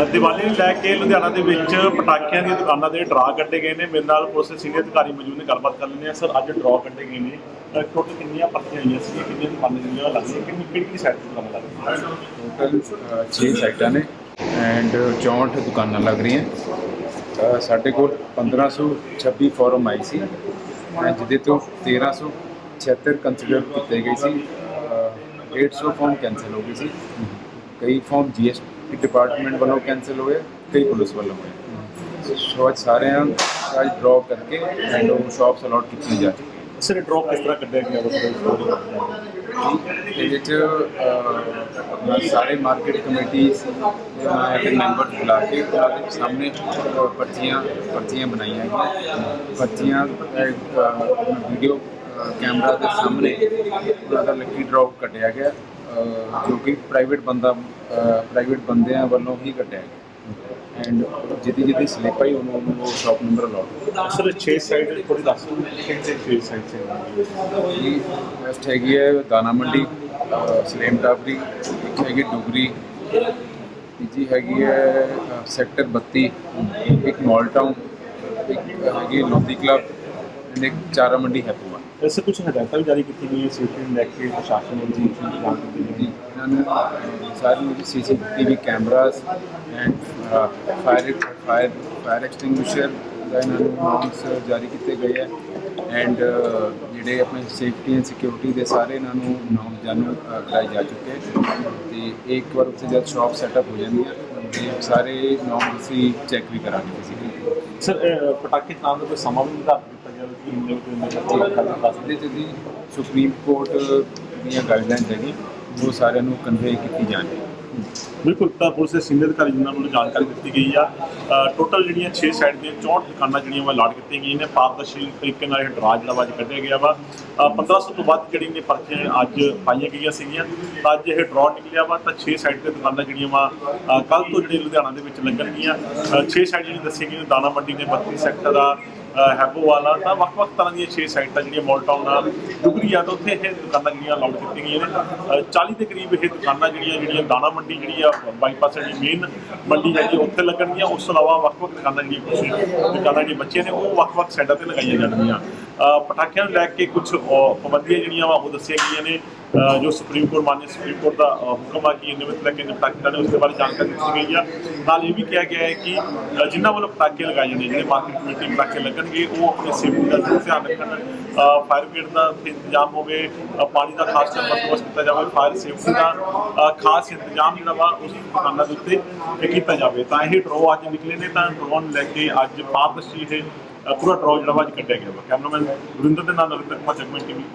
ਅ, ਦੀਵਾਲੀ ਨੂੰ ਲੈ ਕੇ ਲੁਧਿਆਣਾ ਦੇ ਵਿੱਚ ਪਟਾਕਿਆਂ ਦੀਆਂ ਦੁਕਾਨਾਂ ਦੇ ਡਰਾ ਕੱਢੇ ਗਏ ਨੇ। ਮੇਰੇ ਨਾਲ ਪੁਲਿਸ ਸੀਨੀਅਰ ਅਧਿਕਾਰੀ ਮੌਜੂਦ ਨੇ ਗੱਲਬਾਤ ਕਰ ਲੈਂਦੇ ਆ ਸਰ ਅੱਜ ਡਰਾ ਕੱਢੇ ਗਏ ਨੇ। ਟੋਟਲ ਕਿੰਨੀਆਂ ਪਰਚੀਆਂ ਆਈਆਂ ਸੀ ਕਿੰਨੀਆਂ ਦੁਕਾਨਾਂ ਜਿਹੜੀਆਂ ਲੱਗਦੀਆਂ ਕਿੰਨੀ ਕਿਹੜੀ ਸਾਈਡ ਤੋਂ ਦੁਕਾਨਾਂ ਲੱਗਦੀਆਂ ਟੋਟਲ 6 ਸਾਈਟਾਂ ਨੇ ਐਂਡ 64 ਦੁਕਾਨਾਂ ਲੱਗ ਰਹੀਆਂ। ਸਾਡੇ ਕੋਲ 1526 ਫਾਰਮ ਆਈ ਸੀ ਜਿਹਦੇ ਤੋਂ 1376 ਕੰਸੀਡਰ ਕੀਤੇ ਗਏ ਸੀ। ਅ, 150 ਫਾਰਮ ਕੈਂਸਲ ਹੋ ਗਏ ਸੀ। ਕਈ ਫਾਰਮ ਜੀਐਸਟੀ ਡਿਪਾਰਟਮੈਂਟ ਵੱਲੋਂ ਕੈਂਸਲ ਹੋਏ ਕਈ ਪੁਲਿਸ ਵੱਲੋਂ ਹੋਏ ਸੋ ਅੱਜ ਸਾਰਿਆਂ ਅੱਜ ਡਰਾਪ ਕਰਕੇ ਐਂਡ ਉਹ ਸ਼ਾਪਸ ਅਲਾਟ ਕੀਤੀਆਂ ਜਾ ਚੁੱਕੀਆਂ ਸਰ ਡਰਾਪ ਕਿਸ ਤਰ੍ਹਾਂ ਕੱਢਿਆ ਗਿਆ ਉਹ ਇਹਦੇ ਵਿੱਚ ਅਹ, ਆਪਣਾ ਸਾਰੇ ਮਾਰਕੀਟ ਕਮੇਟੀਜ਼ ਦੇ ਮੈਂਬਰ ਬੁਲਾ ਕੇ ਉਹਨਾਂ ਦੇ ਸਾਹਮਣੇ ਅਹ, ਪਰਚੀਆਂ ਪਰਚੀਆਂ ਬਣਾਈਆਂ ਗਈਆਂ ਪਰਚੀਆਂ ਵੀਡੀਓ ਜੋ ਕਿ ਪ੍ਰਾਈਵੇਟ ਬੰਦਾ ਪ੍ਰਾਈਵੇਟ ਬੰਦਿਆਂ ਵੱਲੋਂ ਹੀ ਕੱਢਿਆ ਗਿਆ। ਐਂਡ ਜਿੱਦੀ ਜਿੱਦੀ ਸਲਿੱਪ ਆਈ ਉਹਨੂੰ ਉਹਨੂੰ ਉਹ shop number allot sir 6 side ਥੋੜੀ ਦੱਸ ਕਿਹੜੇ 6 ਸਾਈਡ ਸੇ ਇਹ ਵੈਸਟ ਹੈਗੀ ਹੈ ਦਾਣਾ ਮੰਡੀ ਸਲੇਮ ਟਾਪਰੀ ਇੱਕ ਹੈਗੀ ਡੁਗਰੀ ਤੀਜੀ ਹੈਗੀ ਹੈ ਸੈਕਟਰ 32 ਇੱਕ ਮਾਲ ਟਾਊਨ ਇੱਕ ਹੈਗੀ ਲੋਧੀ ਕਲੱਬ ਇੱਕ ਚਾਰਾ ਮੰਡੀ ਹੈਪੂਆ ਐਸੇ ਕੁਝ ਹਦਾਇਤਾਂ ਵੀ ਜਾਰੀ ਕੀਤੀ ਗਈਆਂ ਸੇਫਟੀ ਨੂੰ ਲੈ ਕੇ ਪ੍ਰਸ਼ਾਸਨ ਵੱਲੋਂ ਜੀ ਇੰਤਜ਼ਾਮ ਕੀਤੇ ਨੇ। ਇਹਨਾਂ ਨੂੰ ਸਾਰੀ ਨੂੰ CCTV cameras and fire fire fire extinguisher ਦਾ ਇਹਨਾਂ ਨੂੰ ਨੋਰਮਸ ਜਾਰੀ ਕੀਤੇ ਗਏ ਹੈ ਐਂਡ ਜਿਹੜੇ ਆਪਣੇ ਸੇਫਟੀ ਐਂਡ ਸਿਕਿਉਰਿਟੀ ਦੇ ਸਾਰੇ ਇਹਨਾਂ ਨੂੰ ਨੋਰਮ ਜਾਣੂ ਕਰਾਏ ਜਾ ਚੁੱਕੇ ਹੈ ਤੇ ਇੱਕ ਵਾਰ ਉੱਥੇ ਜਦ ਸ਼ਾਪ ਸੈਟਅਪ ਹੋ ਜਾਂਦੀ ਹੈ ਤੇ ਸਾਰੇ ਨੋਰਮ ਅਸੀਂ ਚੈੱਕ ਵੀ ਕਰਾਂਗੇ ਫਿਜ਼ੀਕਲੀ ਸਰ ਪਟਾਕੇ ਚਲਾਉਣ ਦਾ ਕੋਈ ਸਮਾਂ ਵੀ ਨਿਰਧਾਰਿਤ ਕੀਤਾ ਗਿਆ ਕਿ ਇੰਨੇ ਵਜੇ ਇੰਨੇ ਵਜੇ ਤੱਕ ਦੱਸ 'ਚ ਜੀ ਸੁਪਰੀਮ ਕੋਰਟ ਦੀਆਂ ਗਾਈਡਲਾਈਨਸ ਹੈਗੀ ਉਹ ਸਾਰਿਆਂ ਨੂੰ ਕਨਵੇ ਕੀਤੀ ਜਾਣੀ ਬਿਲਕੁਲ ਤਾਂ ਪੁਲਿਸ ਦੇ ਸੀਨੀਅਰ ਅਧਿਕਾਰੀ ਜਿਨ੍ਹਾਂ ਵੱਲੋਂ ਜਾਣਕਾਰੀ ਦਿੱਤੀ ਗਈ ਆ ਟੋਟਲ ਜਿਹੜੀਆਂ 6 ਸਾਈਡ ਦੀਆਂ 64 ਦੁਕਾਨਾਂ ਜਿਹੜੀਆਂ ਵਾ ਲਾਟ ਕੀਤੀਆਂ ਗਈਆਂ ਨੇ ਪਾਰਦਰਸ਼ੀ ਤਰੀਕੇ ਨਾਲ ਇਹ ਡਰਾ ਜਿਹੜਾ ਵਾ ਅੱਜ ਕੱਢਿਆ ਗਿਆ ਵਾ। ਅ, 1500 ਤੋਂ ਵੱਧ ਜਿਹੜੀਆਂ ਨੇ ਪਰਚੀਆਂ ਅੱਜ ਪਾਈਆਂ ਗਈਆਂ ਸੀਗੀਆਂ ਤਾਂ ਅੱਜ ਇਹ ਡਰਾ ਨਿਕਲਿਆ ਵਾ ਤਾਂ 6 ਸਾਈਡ ਤੇ ਦੁਕਾਨਾਂ ਜਿਹੜੀਆਂ ਵਾ ਕੱਲ ਤੋਂ ਜਿਹੜੇ ਲੁਧਿਆਣਾ ਦੇ ਵਿੱਚ ਲੱਗਣਗੀਆਂ। 6 ਸਾਈਡ ਜਿਹੜੀ ਦੱਸੀ ਗਈ ਦਾਣਾ ਮੰਡੀ ਦੇ 32 ਸੈਕਟਰ ਆ ਅ, ਹੈਬੋਵਾਲਾ ਤਾਂ ਵੱਖ-ਵੱਖ ਤਰ੍ਹਾਂ ਦੀਆਂ 6 ਸਾਈਟਾਂ ਜਿਹੜੀਆਂ ਮੋਲ ਟਾਊਨ ਆ। ਡੁਗਰੀ ਆ ਤਾਂ ਉੱਥੇ ਇਹ ਦੁਕਾਨਾਂ ਜਿਹੜੀਆਂ ਲਾਉਡ ਕੀਤੀਆਂ ਗਈਆਂ ਨੇ। 40 ਦੇ ਕਰੀਬ ਇਹ ਦੁਕਾਨਾਂ ਜਿਹੜੀਆਂ ਜਿਹੜੀਆਂ ਦਾਣਾ ਮੰਡੀ ਜਿਹੜੀ ਆ ਬਾਈਪਾਸ ਜਿਹੜੀ ਮੇਨ ਮੰਡੀ ਹੈਗੀ ਉੱਥੇ ਲੱਗਣਗੀਆਂ। ਉਸ ਤੋਂ ਇਲਾਵਾ ਵੱਖ-ਵੱਖ ਦੁਕਾਨਾਂ ਜਿਹੜੀਆਂ ਕੁਝ ਦੁਕਾਨਾਂ ਜਿਹੜੀਆਂ ਬੱਚੇ ਨੇ ਉਹ ਵੱਖ-ਵੱਖ ਸਾਈਡਾਂ ਤੇ ਲਗਾਈਆਂ ਜਾਣਗੀਆਂ। ਪਟਾਕਿਆਂ ਨੂੰ ਲੈ ਕੇ ਕੁਝ ਪਾਬੰਦੀਆਂ ਜਿਹੜੀਆਂ ਵਾ, ਉਹ ਦੱਸੀਆਂ ਗਈਆਂ ਨੇ। ਜੋ ਸੁਪਰੀਮ ਕੋਰਟ ਮਾਨਯ ਸੁਪਰੀਮ ਕੋਰਟ ਦਾ ਹੁਕਮ ਆ ਕਿ ਨਿਯਮਿਤ ਲੈ ਕੇ ਪਟਾਕਿਆਂ ਨੇ ਉਸ ਦੇ ਬਾਰੇ ਜਾਣਕਾਰੀ ਦਿੱਤੀ ਗਈ ਆ। ਨਾਲ ਇਹ ਵੀ ਕਿਹਾ ਗਿਆ ਹੈ ਕਿ ਜਿਨ੍ਹਾਂ ਵੱਲੋਂ ਪਟਾਕੇ ਲਗਾਏ ਜਾਂਦੇ ਜਿਹੜੇ ਮਾਰਕੀਟ ਕਮੇਟੀ ਪਟਾਕੇ ਲੱਗਣਗੇ, ਉਹ ਆਪਣੀ ਸੇਫਟੀ ਦਾ ਜ਼ਰੂਰ ਧਿਆਨ ਰੱਖਣ। ਫਾਇਰ ਬ੍ਰਿਗੇਡ ਦਾ ਇੰਤਜ਼ਾਮ ਹੋਵੇ ਪਾਣੀ ਦਾ ਖਾਸ ਕਰ ਬੰਦੋਬਸਤ ਕੀਤਾ ਜਾਵੇ ਫਾਇਰ ਸੇਫਟੀ ਦਾ ਖਾਸ ਇੰਤਜ਼ਾਮ ਜਿਹੜਾ ਵਾ, ਉਸ ਦੁਕਾਨਾਂ ਦੇ ਉੱਤੇ ਕੀਤਾ ਜਾਵੇ। ਤਾਂ ਇਹ ਡਰੋ ਅੱਜ ਨਿਕਲੇ ਨੇ, ਤਾਂ ਡਰੋਨ ਨੂੰ ਲੈ ਕੇ ਅੱਜ ਪਾਰਦਰਸ਼ੀ ਇਹ ਪੂਰਾ ਡਰੋ ਜਿਹੜਾ ਵਾ ਅੱਜ ਕੱਢਿਆ ਗਿਆ ਵਾ। ਕੈਮਰਾਮੈਨ ਗੁਰਿੰਦਰ ਦੇ ਨਾਲ ਨਵਿੰਦਰ ਕੁਮਾਰ ਜਗਮਨ ਟੀਵੀ